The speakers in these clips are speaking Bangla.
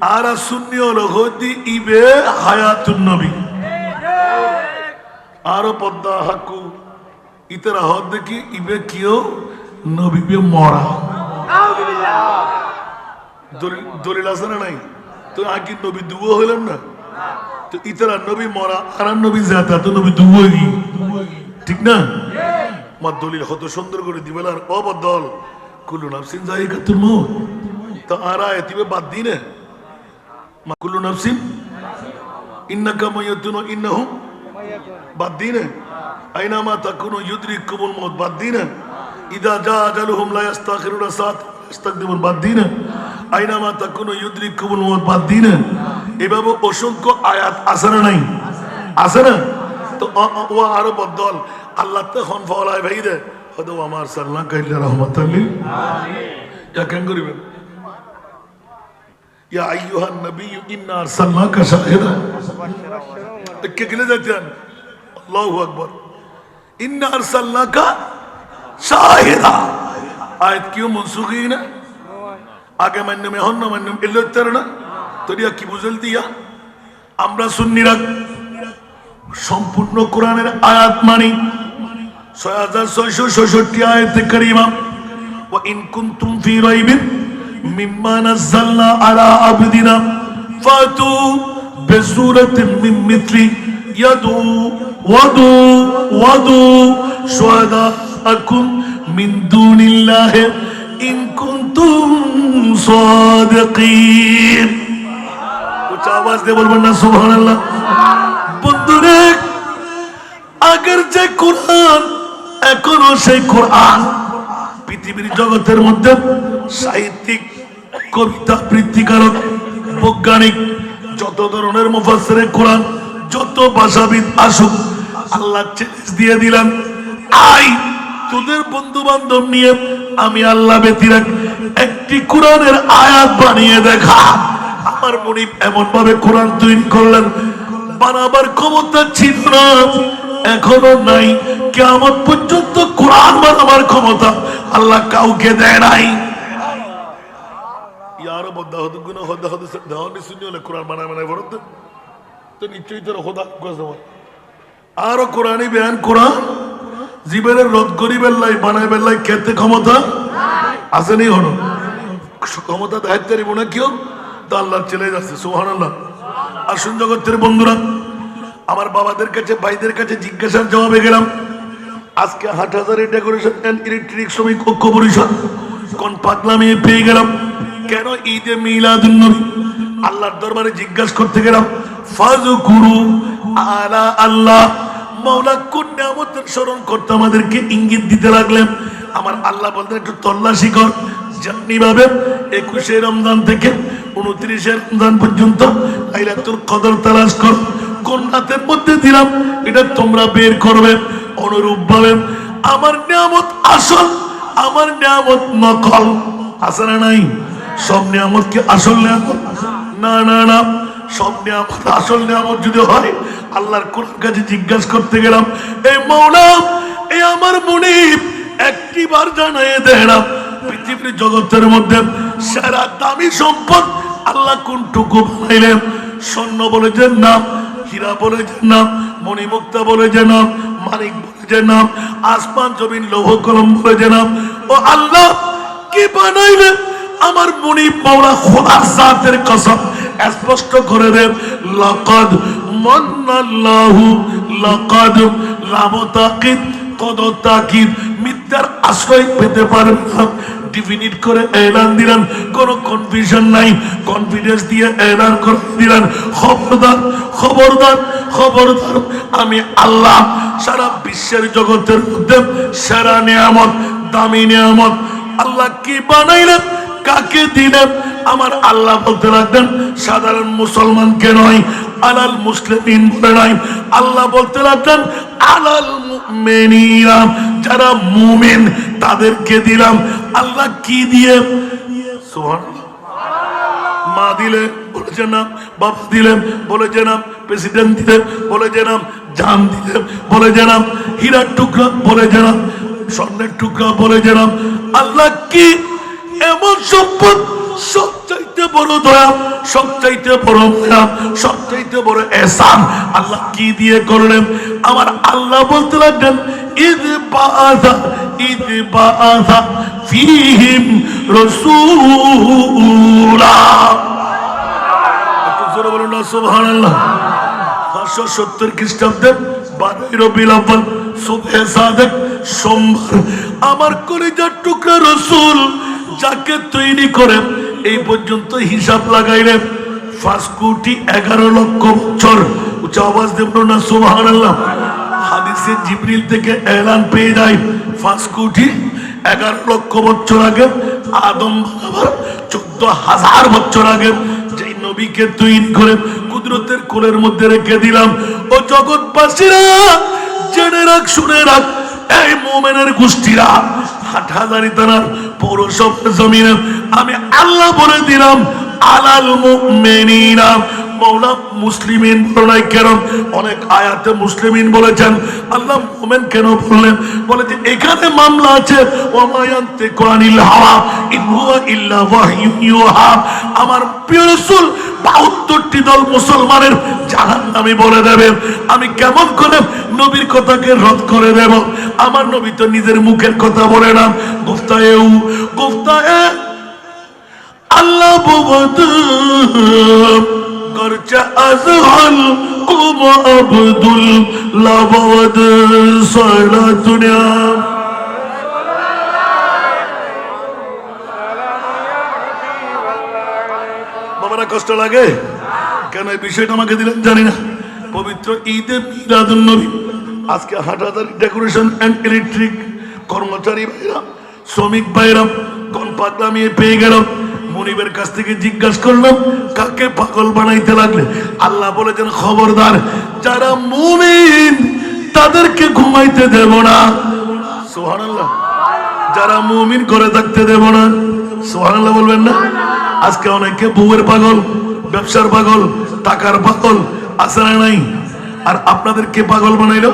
আরা শূন্য হলো হতি ইবে হায়াতুন নবী। আরও পদ্মা হাকু। ইতারা হদ দেখি ইবে কিও নবী বে মরা। দলিল- আছে না নাই? তো আগে নবী দুবো হইলাম না? তো ইতারা নবী মরা, আর নবী জাতা, তো নবী দুবো ঠিক না? মা দলিল কত সুন্দর করে দিবেল আর অবদল। কুলু নাফসিন জায়গাতুল মউত তো আরা এতিবে বাদ দিনে মা কুলু নাফসিন, ইন্নাকা মায়াতুন ইন্নাহুম বাদ দিনে। আইনামা তাকুনু ইউদরিকুমুল মউত, বাদ দিনে। ইদা জা আজালুহুম লা ইস্তাখিরুনা সাত ইস্তাকদিমুন বাদ দিনে। আইনামা তাকুনু ইউদরিকুমুল মউত, বাদ দিনে। এভাবে অসংখ্য আয়াত আছে না নাই? আছে না? তো ও আরও বদল আল্লাহ তখন ফলায় ভাই দে হয়তো আমার সাল্লাহ কাইল্লা রহমতাল্লিল ইয়া কেন করিবেন? ইয়া আইয়ুহান নবী ইন্না আরসালনাকা শাহিদা কে গেলে যেতেন আল্লাহু আকবার ইন্না আরসালনাকা শাহিদা আয়াত কিউ মনসুখ হই না আগে মান্য মে হন মান্য এলো তার না তোরিয়া কি বুঝল দিয়া আমরা সুন্নিরা সম্পূর্ণ কোরআনের আয়াত মানি ছয় হাজার ছয়শো ছষট্টি আয়াত করিমাম ও ইনকুম তুম ফি রাইবিন مما نزلنا على عبدنا فأتوا بسورة من مثله يدعو ودوا ودوا شهداءكم من دون الله إن كنتم صادقين উচ্চ আওয়াজ দিয়ে বলবেন না সুবহানাল্লাহ বন্ধুরে আগের যে কোরআন এখনো সেই কোরআন পৃথিবীর জগতের মধ্যে সাহিত্যিক কবিতা বৃত্তিকারক বৈজ্ঞানিক, যত ধরনের মুফাসসিরে কোরআন, যত ভাষাবিদ আসুক, আল্লাহ চ্যালেঞ্জ দিয়ে দিলাম আই, তোদের বন্ধু বান্ধব নিয়ে আমি আল্লাহ ব্যতিরাক একটি কোরআনের আয়াত বানিয়ে দেখা। আমার মনিব এমন ভাবে কোরআন তৈরি করলেন, বানাবার ক্ষমতা ছিল না, এখনও নাই। কেমন পর্যন্ত কোরআন বানাবার ক্ষমতা আল্লাহ কাউকে দেয় নাই। বদ্ধ হতো গুণ হদ হদ দেওয়ানি শুনি হলে কোরআন বানায় বানায় বরত তো নিশ্চয়ই তোর হদা গজমত আরও কোরআনই বেয়ান কোরআন জীবনের রদ গরিবের লাই বানায় বেল্লাই খেতে ক্ষমতা আসেনি হলো ক্ষমতা দায়িত্ব নিব না কেউ তা আল্লাহ চলে যাচ্ছে সোহান আল্লাহ আসুন জগতের বন্ধুরা আমার বাবাদের কাছে ভাইদের কাছে জিজ্ঞাসার জবাবে গেলাম আজকে হাট হাজারের ডেকোরেশন অ্যান্ড ইলেকট্রিক শ্রমিক ঐক্য পরিষদ কোন পাগলামি পেয়ে গেলাম কেন ঈদে মিলাদুন্নবী আল্লাহর দরবারে জিজ্ঞাসা করতে গেলাম ফাজু গুরু আলা আল্লাহ। মাওলা, কোন স্মরণ করতে আমাদেরকে ইঙ্গিত দিতে লাগলেন? আমার আল্লাহ বলতেন একটু তল্লাশি কর। জানি ভাবে, একুশে রমজান থেকে উনত্রিশে রমজান পর্যন্ত লাইলাতুল কদর তালাশ কর। কোন মধ্যে দিলাম, এটা তোমরা বের করবে। অনুরূপ ভাবে, আমার নিয়ামত আসল, আমার নিয়ামত নকল। না নাই? সব নিয়ামত কি আসল নিয়ামত? না না না। সব নিয়ামত আসল নিয়ামত যদি হয়, আল্লাহর কোন কাছে জিজ্ঞাসা করতে গেলাম এই মৌলা এই আমার মনিব, একটি বার জানাই দেয় পৃথিবীর জগতের মধ্যে সেরা দামি সম্পদ আল্লাহ কোনটুকু বানাইলেন? স্বর্ণ বলে যে নাম হীরা বলে যে নাম মণিমুক্তা বলে যে নাম মানিক বলে যে নাম আসমান, জমিন, লৌহ, কলম বলে যে নাম ও আল্লাহ, কি বানাইলেন? আমার মনিব মাওলা খোদার জাতের কসম স্পষ্ট করে দেন, লাকাদ মান্নাল্লাহু, লাকাদ লামতাকিদ কদ তাকিদ মিথ্যার আশ্রয় পেতে পারেন না। ডিফিনিট করে এলান দিলেন, কোনো কনফিউশন নাই কনফিডেন্স দিয়ে এলান করে দিলেন, খবরদার খবরদার খবরদার, আমি আল্লাহ সারা বিশ্বের জগতের মধ্যে সেরা নিয়ামত, দামি নিয়ামত, আল্লাহ কি বানাইলেন কাকে দিলেন আমার আল্লাহ বলতে লাগলেন, সাধারণ মুসলমানকে নয়, আলাল মুসলিমিন বলে নাই আল্লাহ বলতে লাগলেন, আলাল মুমিনিনা, যারা মুমিন, তাদেরকে দিলাম। আল্লাহ কি দিয়ে? মা দিলে বলেছে না। বাবা দিলেন বলেছে না। প্রেসিডেন্ট দিলেন বলেছে না। জান দিলেন বলেছে না। হীরার টুকরা বলেছে না। স্বর্ণের টুকরা বলেছে না। আল্লাহ কি এমন সম্পদ সবচাইতে বড় দয়া সবচাইতে বড় দয়া সবচাইতে বড় এসান আল্লাহ কি দিয়ে করলেন? আমার আল্লাহ বলতে লাগলেন ঈদ বাআসা ঈদ বাআসা ফীহিম রাসূলা। বলুন না, সুবহানাল্লাহ। পাঁচশো সত্তর খ্রিস্টাব্দে বারোই আউয়াল সুবহে সোমবার। আমার কলিজার টুকরা রসুল যাকে তৈরি করে এই পর্যন্ত হিসাব লাগাইলেন পাঁচ কোটি এগারো লক্ষ বছর। আওয়াজ দেব না, সুবহানাল্লাহ। হাদিসে জিবরিল থেকে এলান পেয়ে যায়, পাঁচ কোটি এগারো লক্ষ বছর আগে, আদম বাবার চোদ্দ হাজার বছর আগে যেই নবীকে তৈরি করে কুদরতের কোলের মধ্যে রেখে দিলাম। ও জগৎবাসীরা, জেনে রাখ, শুনে রাখ, এই মোমেনের গোষ্ঠীরা আমি আল্লাহ বলে দিলাম, আলাল মুমিনিনা। মুসলিমিন অনেক আয়াতে মুসলিমিন বলেছেন, আল্লাহ কেন বললেন? বলে যে এখানে মামলা আছে ওমায়ান্তে কোরআনিল হাওয়া, ইন হুয়া ইল্লা ওয়াহয়ু ইউহা। আমার প্রিয় রাসূল, বাহাত্তরটি দল মুসলমানের জাহান নামে বলে দেবে। আমি কেমন করে নবীর কথাকে রদ করে দেব? আমার নবী তো নিজের মুখের কথা বলে না। গুফতায়েও গুফতায়ে আল্লাহ বহুত গরচা আজহাল কুম আব্দুল লাবদ সারা দুনিয়া। বাবারা কষ্ট লাগে? কেন এই বিষয়টা আমাকে দিলেন জানি না। পবিত্র ঈদে মিলাদুন নবী। আজকে হাটাদারি ডেকোরেশন অ্যান্ড ইলেকট্রিক কর্মচারী ভাইরা, শ্রমিক ভাইরা কোন পাগলামি পেয়ে গেলাম। মনিবের কাছ থেকে জিজ্ঞাসা করলাম, কাকে পাগল বানাইতে লাগলে? আল্লাহ বলেছেন, খবরদার, যারা মুমিন, তাদেরকে ঘুমাইতে দেব না। সুবহানাল্লাহ। যারা মুমিন করে থাকতে দেব না। সুবহানাল্লাহ বলবেন না। আজকে অনেকে বউয়ের পাগল, ব্যবসার পাগল, টাকার পাগল না নাই? আর আপনাদেরকে পাগল বানাইলো?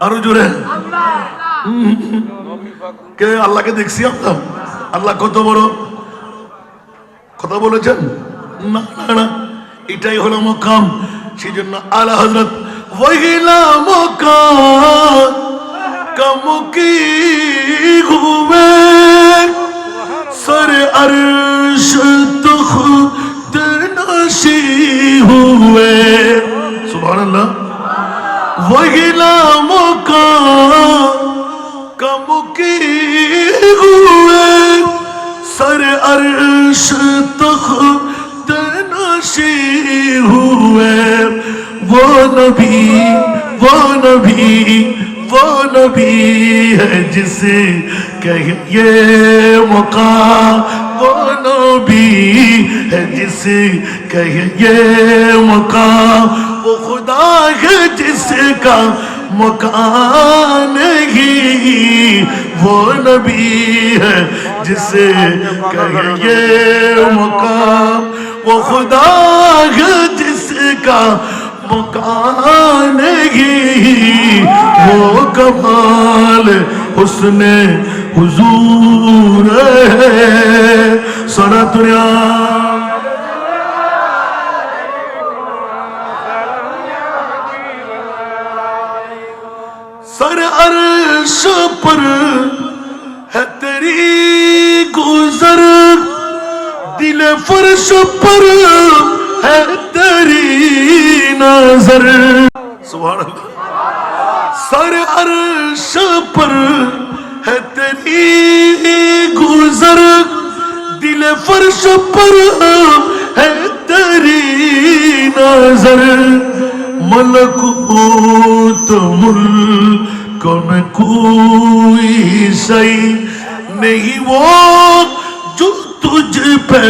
আরও জোরে। কে আল্লাহকে দেখছি আপনার আল্লাহ কত বড়? কথা বলেছেন? না না এটাই হলো মকাম সেই জন্য আলা হজরত ওহিলা কামুকি ঘুমে? সর আরশ তো خوشی ہوئے۔ وہ نبی وہ نبی وہ نبی ہے جسے کہیے مقام۔ وہ نبی ہے جسے کہیے مقام۔ وہ خدا ہے جس کا مکان ہی۔ وہ نبی ہے جسے کہیے مقام۔ وہ خدا ہے جس کا مکان ہی وہ کمال حسن حضور ہے۔ سنا دنیا۔ پر दिल फर्श पर है तेरी नजर सुभान अल्लाह सर अर्श पर है तेरी गुजर दिल फर्श पर है तेरी नजर मलकूत मुल्क में कोई सही नहीं वो تجھ پہ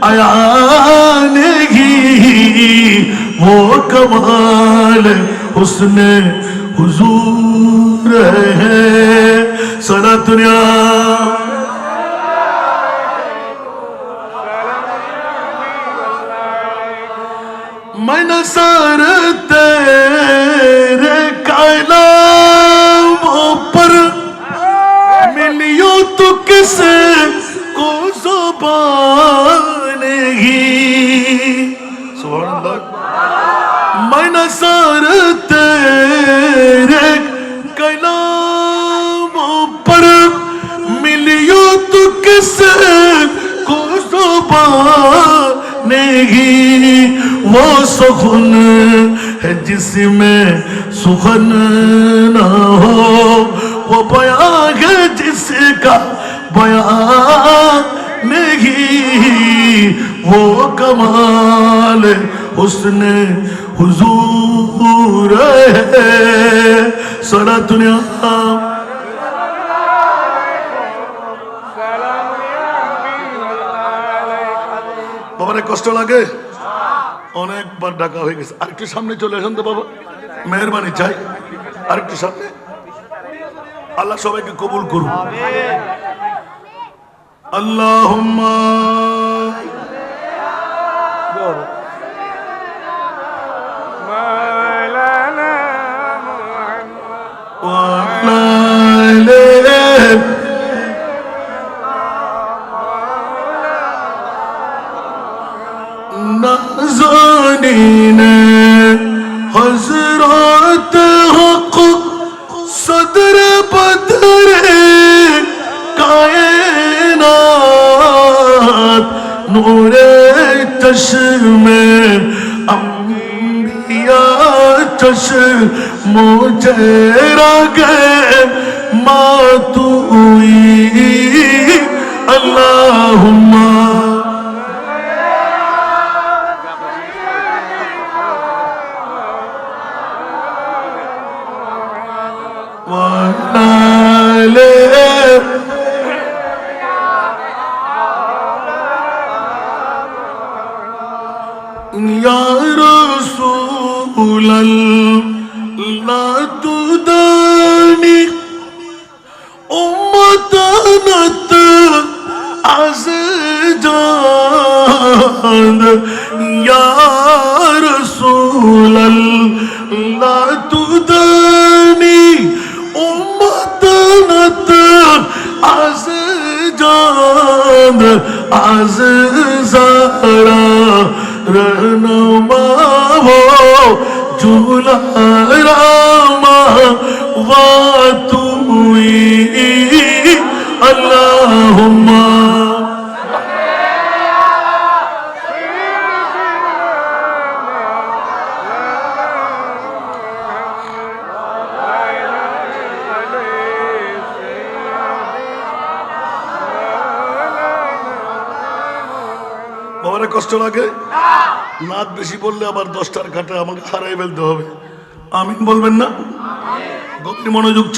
آیا نہیں وہ کمال اس نے حضور ہے۔ سارا دنیا۔ میں نہ سر تیرے کائنام پر ملیوں تو کسے نہیں، وہ سخن ہے جس میں سخن نہ ہو۔ وہ بیان ہے جس کا بیان نہیں۔ وہ کمال حسن حضور ہے۔ سارا دنیا বাবার কষ্ট লাগে? অনেকবার ডাকা হয়ে গেছে। আরেকটু সামনে চলে আসেন তো বাবা। মেহরবানি চাই। আরেকটু সামনে। আল্লাহ সবাইকে কবুল করুন আল্লাহ چشم انبیاء چشم مجھے رگے ماتوئی اللہم والا লাগে নাত বেশি বললে আবার দশটার ঘাটে আমাকে হারাই ফেলতে হবে। আমিন বলবেন না? গভীর মনোযোগ